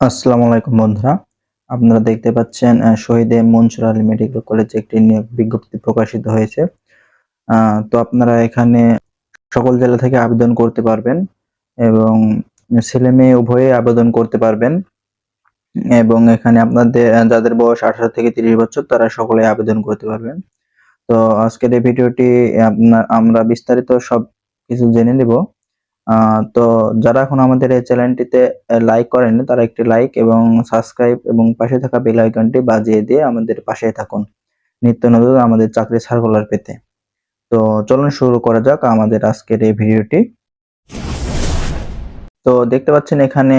আসসালামু আলাইকুম বন্ধুরা। আপনারা দেখতে পাচ্ছেন শহীদ মনসুর আলী মেডিকেল কলেজে একটি নিয়োগ বিজ্ঞপ্তি প্রকাশিত হয়েছে। তো আপনারা এখানে সকল জেলা থেকে আবেদন করতে পারবেন এবং ছেলে মেয়ে উভয়ে আবেদন করতে পারবেন। এবং এখানে আপনাদের যাদের বয়স আঠারো থেকে তিরিশ বছর, তারা সকলে আবেদন করতে পারবেন। তো আজকের এই ভিডিওটি আপনার, আমরা বিস্তারিত সব কিছু জেনে নেব। তো যারা এখন আমাদের এই চ্যানেলটিতে লাইক করেন তারা একটি লাইক এবং সাবস্ক্রাইব এবং পাশে থাকা বেল আইকনটি বাজিয়ে দিয়ে আমাদের পাশে থাকুন। নিত্য নতুন আমাদের চাকরি সার্কুলার পেতে। তো চলুন শুরু করা যাক আমাদের আজকের এই ভিডিওটি। তো দেখতে পাচ্ছেন এখানে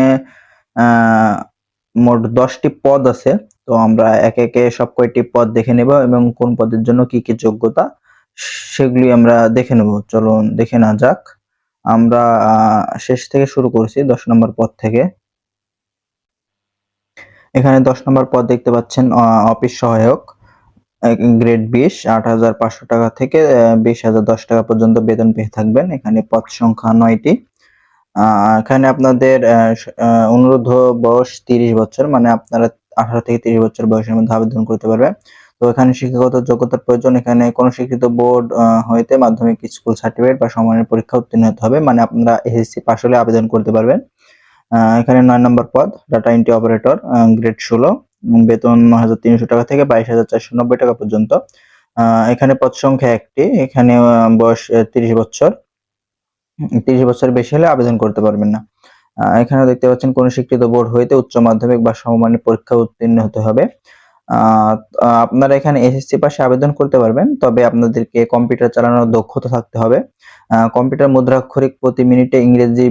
মোট দশটি পদ আছে। তো আমরা একে একে সব কয়টি পদ দেখে নেব এবং কোন পদের জন্য কি কি যোগ্যতা, সেগুলি আমরা দেখে নেব। চলুন দেখে না যাক। আমরা শেষ থেকে শুরু করছি দশ নম্বর পদ থেকে। এখানে দশ নম্বর পদ দেখতে পাচ্ছেন অফিস সহায়ক গ্রেড বিশ, আট হাজার পাঁচশো টাকা থেকে বিশ হাজার দশ টাকা পর্যন্ত বেতন পেয়ে থাকবেন। এখানে পদ সংখ্যা নয়টি। এখানে আপনাদের অনুরোধ বয়স তিরিশ বছর মানে আপনারা আঠারো থেকে তিরিশ বছর বয়সের মধ্যে আবেদন করতে পারবেন। তো এখানে শিক্ষাগত যোগ্যতার প্রয়োজন। এখানে কোনো শিক্ষিত বোর্ড হইতে মাধ্যমিক স্কুল সার্টিফিকেট বা সমানের পরীক্ষা উত্তীর্ণ হতে হবে। মানে আপনারা এসএসসি পাশ হলে আবেদন করতে পারবেন। এখানে নয় নম্বর পদ ডাটা এন্ট্রি অপারেটর গ্রেড ষোলো বেতন নয় হাজার তিনশো টাকা থেকে বাইশ হাজার চারশো নব্বই টাকা পর্যন্ত। এখানে পদ সংখ্যা একটি। এখানে বয়স তিরিশ বছর। তিরিশ বছর বেশি হলে আবেদন করতে পারবেন না। এখানে দেখতে পাচ্ছেন কোন স্বীকৃত বোর্ড হইতে উচ্চ মাধ্যমিক বা সমমানের পরীক্ষা উত্তীর্ণ হতে হবে। আপনারা এখানে এসএসসি পাশে আবেদন করতে পারবেন, তবে আপনাদেরকে কম্পিউটার চালানোর দক্ষতা থাকতে হবে। কম্পিউটার মুদ্রাক্ষরিক প্রতি মিনিটে ইংরেজি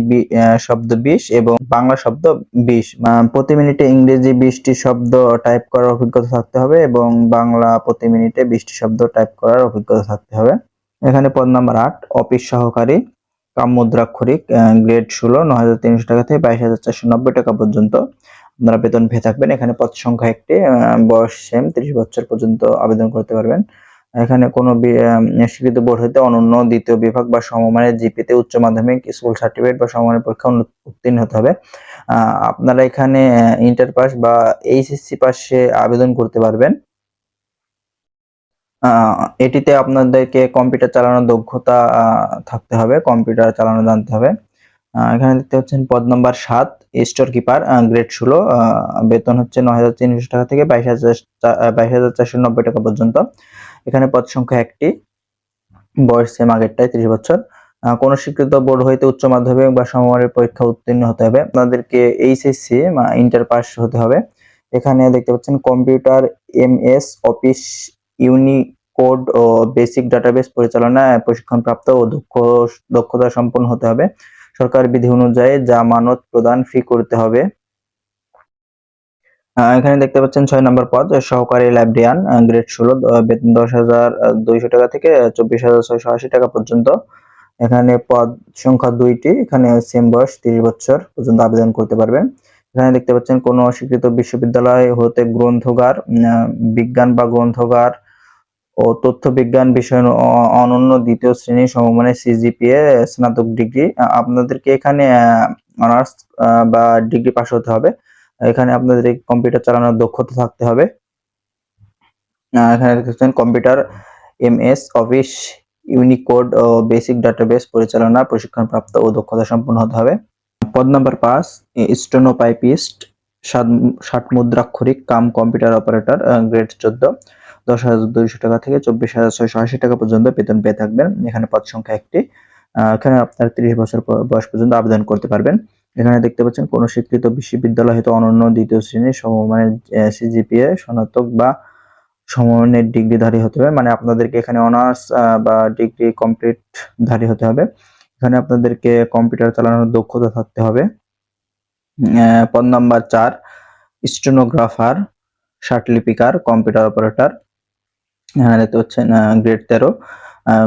শব্দ বিশ এবং বাংলা শব্দ বিশ। প্রতি মিনিটে ইংরেজি বিশটি শব্দ টাইপ করার অভিজ্ঞতা থাকতে হবে এবং বাংলা প্রতি মিনিটে বিশটি শব্দ টাইপ করার অভিজ্ঞতা থাকতে হবে। এখানে পদ নাম্বার আট অফিস সহকারী, কাম মুদ্রাক্ষরিক গ্রেড ষোলো, নয় হাজার তিনশো টাকা থেকে বাইশ হাজার চারশো নব্বই টাকা পর্যন্ত। আপনারা বেতন পেয়ে থাকবেন। এখানে পদ সংখ্যা একটি বয়স সেম তিরিশ বছর পর্যন্ত আবেদন করতে পারবেন। এখানে কোনো স্বীকৃত বোর্ড হতে অনন্য দ্বিতীয় বিভাগ বা সমমানের জিপিতে উচ্চ মাধ্যমিক, স্কুল সার্টিফিকেট বা সমমানের পরীক্ষা উত্তীর্ণ হতে হবে। আপনারা এখানে ইন্টার পাস বা এইচএসসি পাশে আবেদন করতে পারবেন। এটিতে আপনাদেরকে কম্পিউটার চালানোর দক্ষতা থাকতে হবে কম্পিউটার চালানো জানতে হবে। এখানে দেখতে পাচ্ছেন পদ নম্বর সাত স্টোর কিপার গ্রেড ষোলো বেতন হচ্ছে নয় হাজার তিনশো টাকা থেকে বাইশ হাজার বাইশ হাজার চারশো নব্বই টাকা পর্যন্ত। এখানে পদ সংখ্যা একটি, বয়স সেম আগেরটাই ত্রিশ বছর। কোন স্বীকৃত বোর্ড হইতে উচ্চ মাধ্যমিক বা সমমানের পরীক্ষা উত্তীর্ণ হতে হবে। আপনাদেরকে এইচএসসি ইন্টার পাস হতে হবে। এখানে দেখতে পাচ্ছেন কম্পিউটার, এমএস, অফিস, ইউনিকোড ও বেসিক ডাটাবেস পরিচালনায় প্রশিক্ষণপ্রাপ্ত ও দক্ষ, দক্ষতা সম্পন্ন হতে হবে। সরকার বিধি অনুযায়ী জামানত প্রদান ফি করতে হবে। এখানে দেখতে পাচ্ছেন ছয় নম্বর পদ, সহকারী লাইব্রেরিয়ান গ্রেড ষোলো বেতন দশ হাজার দুইশো টাকা থেকে চব্বিশ হাজার ছয়শো আশি টাকা পর্যন্ত। এখানে পদ সংখ্যা দুইটি, এখানে সেম বয়স, তিরিশ বছর পর্যন্ত আবেদন করতে পারবেন। এখানে দেখতে পাচ্ছেন কোন স্বীকৃত বিশ্ববিদ্যালয় হতে গ্রন্থগার বিজ্ঞান বা গ্রন্থগার ও তথ্য বিজ্ঞান বিষয় অনন্য দ্বিতীয় শ্রেণি সমমানের সিজিপিএ স্নাতক ডিগ্রি। আপনাদেরকে এখানে অনার্স বা ডিগ্রি পাস হতে হবে। এখানে আপনাদের কম্পিউটার চালানোর দক্ষতা থাকতে হবে। এখানে দেখতেছেন কম্পিউটার এমএস অফিস, ইউনিকোড ও বেসিক ডাটাবেস পরিচালনা, প্রশিক্ষণপ্রাপ্ত ও দক্ষতা সম্পন্ন হতে হবে। পদ নাম্বার পাঁচ স্টোনোপাইপিস্ট ষাট মুদ্রাক্ষরিক কাম কম্পিউটার অপারেটর গ্রেড চোদ্দ। দশ হাজার দুইশো টাকা থেকে চব্বিশ হাজার ছয়শো আশি টাকা পর্যন্ত বেতন পেয়ে থাকবেন। এখানে পদ সংখ্যা একটি। এখানে আপনার তিরিশ বছর বয়স পর্যন্ত আবেদন করতে পারবেন। এখানে দেখতে পাচ্ছেন, কোন স্বীকৃত বিশ্ববিদ্যালয় হয়তো অনন্য দ্বিতীয় শ্রেণি সমমানের সিজিপিএ স্নাতক বা সমমানের ডিগ্রিধারী হতে হবে। মানে আপনাদেরকে এখানে অনার্স বা ডিগ্রি কমপ্লিট ধারী হতে হবে। এখানে আপনাদেরকে কম্পিউটার চালানোর দক্ষতা থাকতে হবে। পদ নাম্বার চার, স্টেনোগ্রাফার লিপিকার, কম্পিউটার অপারেটর। এখানে দেখতে পাচ্ছেন গ্রেড তেরো।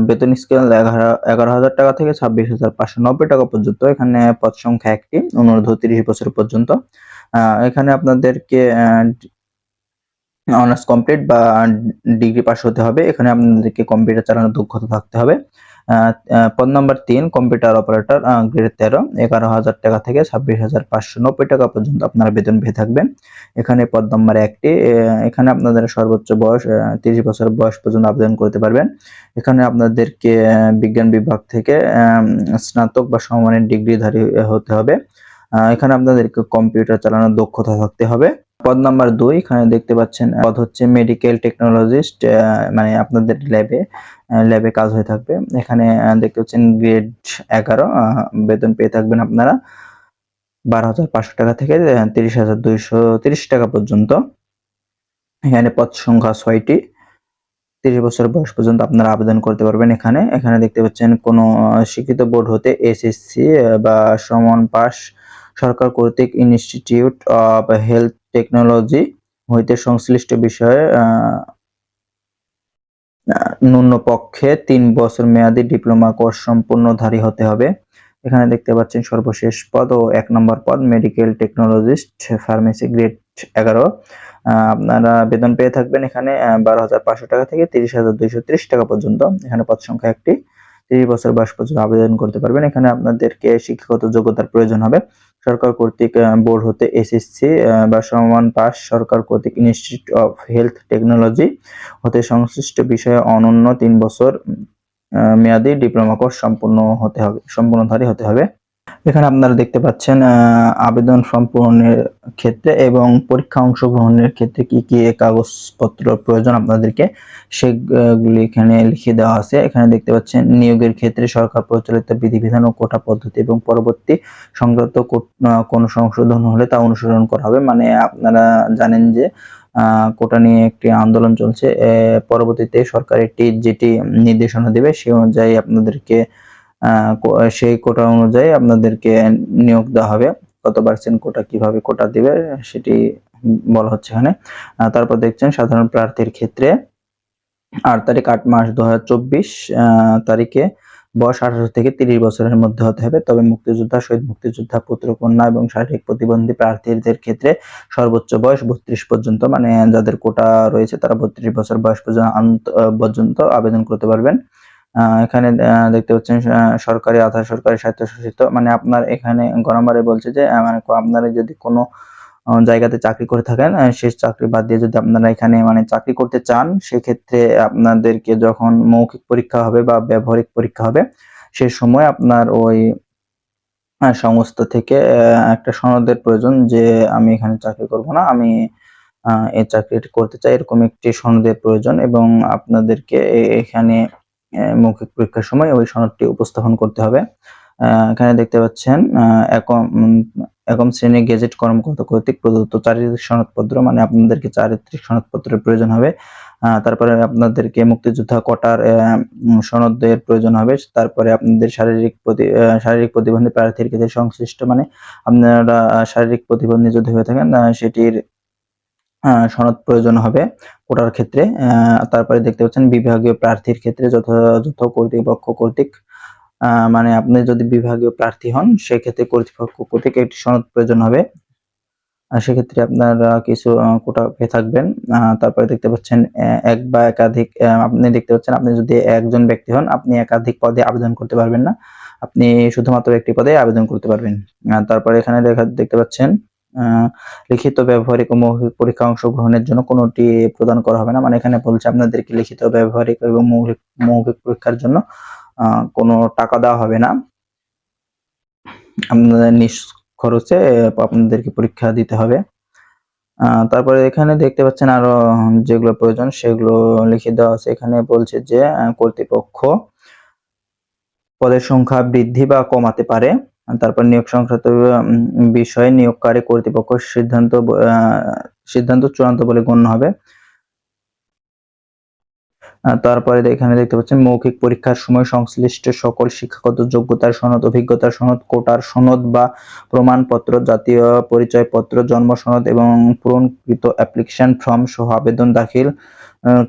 বেতন স্কেল এগারো এগারো হাজার টাকা থেকে ছাব্বিশ হাজার পাঁচশো নব্বই টাকা পর্যন্ত। এখানে পদ সংখ্যা একটি, অনুরোধ তিরিশ বছর পর্যন্ত। এখানে আপনাদেরকে অনার্স কমপ্লিট বা ডিগ্রি পাস হতে হবে। এখানে আপনাদেরকে কম্পিউটার চালানোর দক্ষতা থাকতে হবে। পদ নাম্বার তিন কম্পিউটার অপারেটর গ্রেড তেরো, এগারো হাজার টাকা থেকে ছাব্বিশ হাজার পাঁচশো নব্বই টাকা পর্যন্ত আপনারা বেতন পেয়ে থাকবেন। এখানে পদ নাম্বার একটি এখানে আপনাদের সর্বোচ্চ বয়স তিরিশ বছর বয়স পর্যন্ত আবেদন করতে পারবেন। এখানে আপনাদেরকে বিজ্ঞান বিভাগ থেকে স্নাতক বা সমমানের ডিগ্রিধারী হতে হবে। এখানে আপনাদেরকে কম্পিউটার চালানোর দক্ষতা থাকতে হবে। পদ নাম্বার দুই, এখানে দেখতে পাচ্ছেন পদ হচ্ছে মেডিকেল টেকনোলজিস্ট মানে আপনাদের ল্যাবে ল্যাবে কাজ হয়ে থাকবে। এখানে দেখতে পাচ্ছেন গ্রেড এগারো বেতন পেয়ে থাকবেন আপনারা বারো হাজার পাঁচশো টাকা থেকে তিরিশ হাজার দুইশো তিরিশ টাকা পর্যন্ত। এখানে পদ সংখ্যা ছয়টি, তিরিশ বছর বয়স পর্যন্ত আপনারা আবেদন করতে পারবেন এখানে। এখানে দেখতে পাচ্ছেন কোনো স্বীকৃত বোর্ড হতে এসএসসি বা সমান পাস সরকার কর্তৃক ইনস্টিটিউট অফ হেলথ টেকনোলজি হইতে সংশ্লিষ্ট বিষয়ে ন্যূনপক্ষে তিন বছর মেয়াদী ডিপ্লোমা কোর্স সম্পূর্ণধারী হতে হবে। এখানে দেখতে পাচ্ছেন সর্বশেষ পদ ও এক নম্বর পদ মেডিকেল টেকনোলজিস্ট ফার্মেসি গ্রেড এগারো। আপনারা বেতন পেয়ে থাকবেন এখানে বারো হাজার পাঁচশো টাকা থেকে তিরিশ হাজার দুইশো ত্রিশ টাকা পর্যন্ত। এখানে পদ সংখ্যা একটি। তিরিশ বছর বয়স পর্যন্ত আবেদন করতে পারবেন। এখানে আপনাদেরকে শিক্ষাগত যোগ্যতার প্রয়োজন হবে। সরকার কর্তৃক বোর্ড হতে এসএসসি বা সমান পাস সরকার কর্তৃক ইনস্টিটিউট অফ হেলথ টেকনোলজি হতে সংশ্লিষ্ট বিষয়ে অনন্য তিন বছর মেয়াদী ডিপ্লোমা কোর্স সম্পূর্ণ হতে হবে, সম্পূর্ণধারী হতে হবে। এখানে আপনারা দেখতে পাচ্ছেন আবেদন সম্পূর্ণের ক্ষেত্রে এবং পরীক্ষা অংশগ্রহণের ক্ষেত্রে কি কি কাগজপত্র প্রয়োজন আপনাদেরকে, সেগুলি এখানে লিখে দেওয়া আছে। এখানে দেখতে পাচ্ছেন, নিয়োগের ক্ষেত্রে সরকার প্রচলিত বিধিবিধান ও কোটা পদ্ধতি এবং পরবর্তী সংক্রান্ত কোনো সংশোধন হলে তা অনুসরণ করা হবে। মানে আপনারা জানেন যে কোটা নিয়ে একটি আন্দোলন চলছে পরবর্তীতে সরকার একটি যেটি নির্দেশনা দেবে সেই অনুযায়ী আপনাদেরকে সেই কোটা অনুযায়ী আপনাদেরকে নিয়োগ দেওয়া হবে। কত পার্সেন্ট কোটা, কীভাবে কোটা দিবে সেটি বলা হচ্ছে এখানে। তারপর দেখছেন সাধারণ প্রার্থীর ক্ষেত্রে আট তারিখ আট মাস দু হাজার চব্বিশ তারিখে বয়স আঠারো থেকে তিরিশ বছরের মধ্যে হতে হবে। তবে মুক্তিযোদ্ধা, শহীদ মুক্তিযোদ্ধা, পুত্র কন্যা এবং শারীরিক প্রতিবন্ধী প্রার্থীদের ক্ষেত্রে সর্বোচ্চ বয়স বত্রিশ পর্যন্ত মানে যাদের কোটা রয়েছে তারা বত্রিশ বছর বয়স পর্যন্ত পর্যন্ত আবেদন করতে পারবেন। এখানে দেখতে পাচ্ছেন সরকারি, আধা সরকারি স্বায়ত্তশাসিত। মানে আপনার এখানে গণমারে বলছে যে মানে আপনারা যদি কোনো জায়গাতে চাকরি করে থাকেন শেষ চাকরি বাদ দিয়ে যদি আপনারা এখানে মানে চাকরি করতে চান, সেক্ষেত্রে আপনাদেরকে যখন মৌখিক পরীক্ষা হবে বা ব্যবহারিক পরীক্ষা হবে, সে সময় আপনার ওই সংস্থা থেকে একটা সনদের প্রয়োজন যে, আমি এখানে চাকরি করব না, আমি এই চাকরিটি করতে চাই, এরকম একটি সনদের প্রয়োজন এবং আপনাদেরকে এখানে মৌখিক পরীক্ষার সময় ওই সনদটি উপস্থাপন করতে হবে। এখানে দেখতে পাচ্ছেন একম উম, একম শ্রেণি গেজেট কর্মকর্তা কর্তৃক প্রদত্ত চারিত্রিক সনদপত্র মানে আপনাদেরকে চারিত্রিক সনদপত্রের প্রয়োজন হবে। তারপরে আপনাদেরকে মুক্তিযোদ্ধা কোটার সনদের প্রয়োজন হবে। তারপরে আপনাদের শারীরিক শারীরিক প্রতিবন্ধী প্রার্থীর ক্ষেত্রে সংশ্লিষ্ট মানে আপনারা শারীরিক প্রতিবন্ধী যদি হয়ে থাকেন সেটির সনদ প্রয়োজন হবে কোটার ক্ষেত্রে। তারপরে দেখতে পাচ্ছেন বিভাগীয় প্রার্থীর ক্ষেত্রে যথাযথ কর্তৃপক্ষ কর্তৃক মানে আপনি যদি বিভাগীয় প্রার্থী হন, সেক্ষেত্রে কর্তৃপক্ষ কর্তৃক একটি সনদ প্রয়োজন হবে। সেক্ষেত্রে আপনারা কিছু কোটা পেয়ে থাকবেন। তারপরে দেখতে পাচ্ছেন এক বা একাধিক আপনি দেখতে পাচ্ছেন, আপনি যদি একজন ব্যক্তি হন, আপনি একাধিক পদে আবেদন করতে পারবেন না। আপনি শুধুমাত্র একটি পদে আবেদন করতে পারবেন। তারপরে এখানে দেখা, দেখতে পাচ্ছেন লিখিত ব্যবহারিক ও মৌখিক পরীক্ষা অংশগ্রহণের জন্য কোনোটি প্রদান করা হবে না। মানে এখানে বলছে আপনাদেরকে লিখিত ব্যবহারিক এবং মৌখিক মৌখিক পরীক্ষার জন্য কোনো টাকা দেওয়া হবে না। আপনাদের নিজ খরচে আপনাদেরকে পরীক্ষা দিতে হবে। তারপরে এখানে দেখতে পাচ্ছেন আরও যেগুলো প্রয়োজন, সেগুলো লিখে দেওয়া আছে। এখানে বলছে যে কর্তৃপক্ষ পদের সংখ্যা বৃদ্ধি বা কমাতে পারে। তারপর নিয়োগ সংক্রান্ত বিষয়ে নিয়োগকারী কর্তৃপক্ষ সিদ্ধান্ত সিদ্ধান্ত চূড়ান্ত বলে গণ্য হবে। তারপরে এখানে দেখতে পাচ্ছেন, মৌখিক পরীক্ষার সময় সংশ্লিষ্ট সকল শিক্ষাগত যোগ্যতার সনদ, অভিজ্ঞতার সনদ, কোটার সনদ বা প্রমাণপত্র, জাতীয় পরিচয়পত্র, জন্ম সনদ এবং পূরণকৃত অ্যাপ্লিকেশন ফর্ম সহ আবেদন দাখিল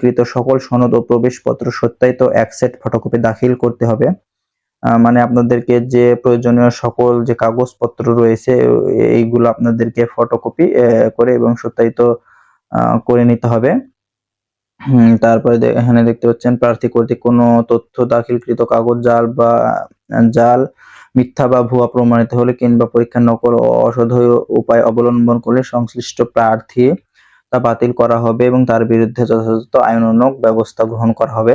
কৃত সকল সনদ ও প্রবেশপত্র সত্যায়িত এক সেট ফটোকপি দাখিল করতে হবে। মানে আপনাদেরকে যে প্রয়োজনীয় সকল যে কাগজপত্র রয়েছে, এইগুলো আপনাদেরকে ফটোকপি করে এবং সত্যায়িত করে নিতে হবে। তারপরে এখানে দেখতে পাচ্ছেন, প্রার্থী কর্তৃক কোনো তথ্য দাখিলকৃত কাগজ, জাল বা, জাল মিথ্যা বা ভুয়া প্রমাণিত হলে কিংবা পরীক্ষার নকল অসধয় উপায় অবলম্বন করলে সংশ্লিষ্ট প্রার্থী তা বাতিল করা হবে এবং তার বিরুদ্ধে যথাযথ আইনানুগ ব্যবস্থা গ্রহণ করা হবে।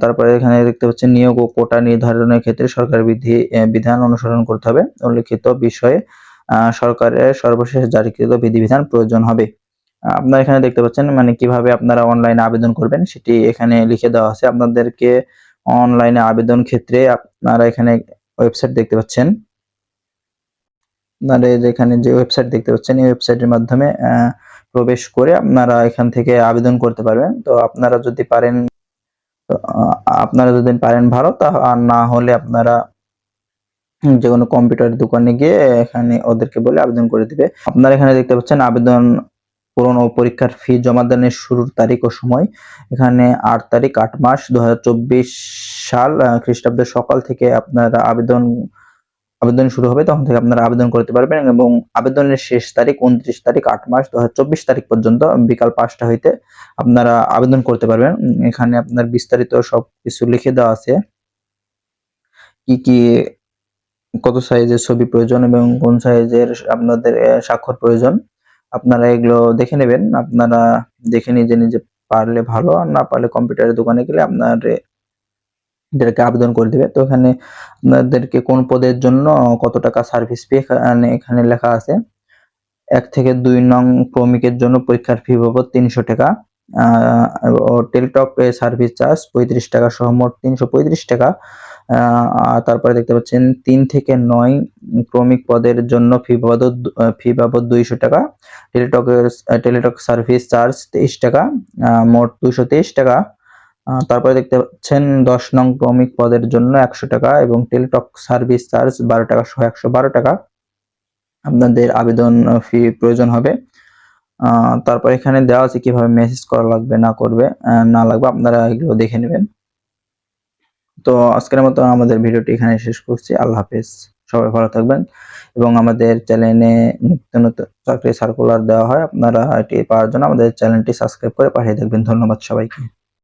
তারপরে এখানে দেখতে পাচ্ছেন নিয়োগ ও কোটা নির্ধারণের ক্ষেত্রে সরকার বিধি বিধান অনুসরণ করতে হবে। উল্লেখিত বিষয়ে সরকারের সর্বশেষ জারিকৃত বিধিবিধান প্রয়োজন হবে। আপনারা এখানে দেখতে পাচ্ছেন মানে কীভাবে আপনারা অনলাইনে আবেদন করবেন, সেটি এখানে লিখে দেওয়া আছে। আপনাদেরকে অনলাইনে আবেদন ক্ষেত্রে আপনারা এখানে ওয়েবসাইট দেখতে পাচ্ছেন। আপনারা এখানে যে ওয়েবসাইট দেখতে পাচ্ছেন, এই ওয়েবসাইটের মাধ্যমে প্রবেশ করে আপনারা এখান থেকে আবেদন করতে পারবেন। তো আপনারা যদি পারেন আপনারা যদি পারেন ভালো, তা আর না হলে আপনারা যে কোনো কম্পিউটার দোকানে গিয়ে এখানে ওদেরকে বলে আবেদন করে দিবে। আপনারা এখানে দেখতে পাচ্ছেন আবেদন পূরণ ও পরীক্ষার ফি জমা দানের শুরুর তারিখ ও সময়। এখানে আট তারিখ, আট মাস দু হাজার চব্বিশ সাল খ্রিস্টাব্দের সকাল থেকে আপনারা আবেদন আবেদন শুরু হবে, তখন থেকে আপনারা আবেদন করতে পারবেন এবং আবেদনের শেষ তারিখ উনত্রিশ তারিখ আট মাস দু হাজার চব্বিশ তারিখ পর্যন্ত বিকাল পাঁচটা হইতে আপনারা আবেদন করতে পারবেন। এখানে আপনার বিস্তারিত সব কিছু লিখে দেওয়া আছে। কি কি, কত সাইজের ছবি প্রয়োজন এবং কোন সাইজের আপনাদের স্বাক্ষর প্রয়োজন, আপনারা এগুলো দেখে নেবেন। আপনারা দেখে নিজে নিজে পারলে ভালো, আর না পারলে কম্পিউটারের দোকানে গেলে আপনার এদেরকে আবেদন করে দিবে। তো এখানে আপনাদেরকে কোন পদের জন্য কত টাকা সার্ভিস ফি এখানে এখানে লেখা আছে? এক থেকে দুই নং ক্রমিকের জন্য পরীক্ষার ফি বাবদ তিনশো টাকা। টেলিটক সার্ভিস চার্জ পঁয়ত্রিশ টাকা সহ মোট তিনশো পঁয়ত্রিশ টাকা। তারপরে দেখতে পাচ্ছেন তিন থেকে নয় ক্রমিক পদের জন্য ফি বাবদ ফি বাবদ দুইশো টাকা। টেলিটকের, টেলিটক সার্ভিস চার্জ তেইশ টাকা। মোট দুইশো তেইশ টাকা। তারপরে দেখতে পাচ্ছেন দশ নং ক্রমিক পদের জন্য একশো টাকা এবং টেলিটক সার্ভিস চার্জ বারো টাকা সহ একশো বারো টাকা। আপনাদের আবেদন ফি প্রয়োজন হবে। তারপর এখানে দেওয়া আছে কীভাবে মেসেজ করা লাগবে, না করবে না লাগবে, আপনারা এগুলো দেখে নেবেন। তো আজকের মতো আমাদের ভিডিওটি এখানে শেষ করছি। আল্লাহ হাফেজ। সবাই ভালো থাকবেন এবং আমাদের চ্যানেলে নিত্য নতুন চাকরি সার্কুলার দেওয়া হয়, আপনারা এটি পাওয়ার জন্য আমাদের চ্যানেলটি সাবস্ক্রাইব করে পাঠিয়ে থাকবেন ধন্যবাদ সবাইকে।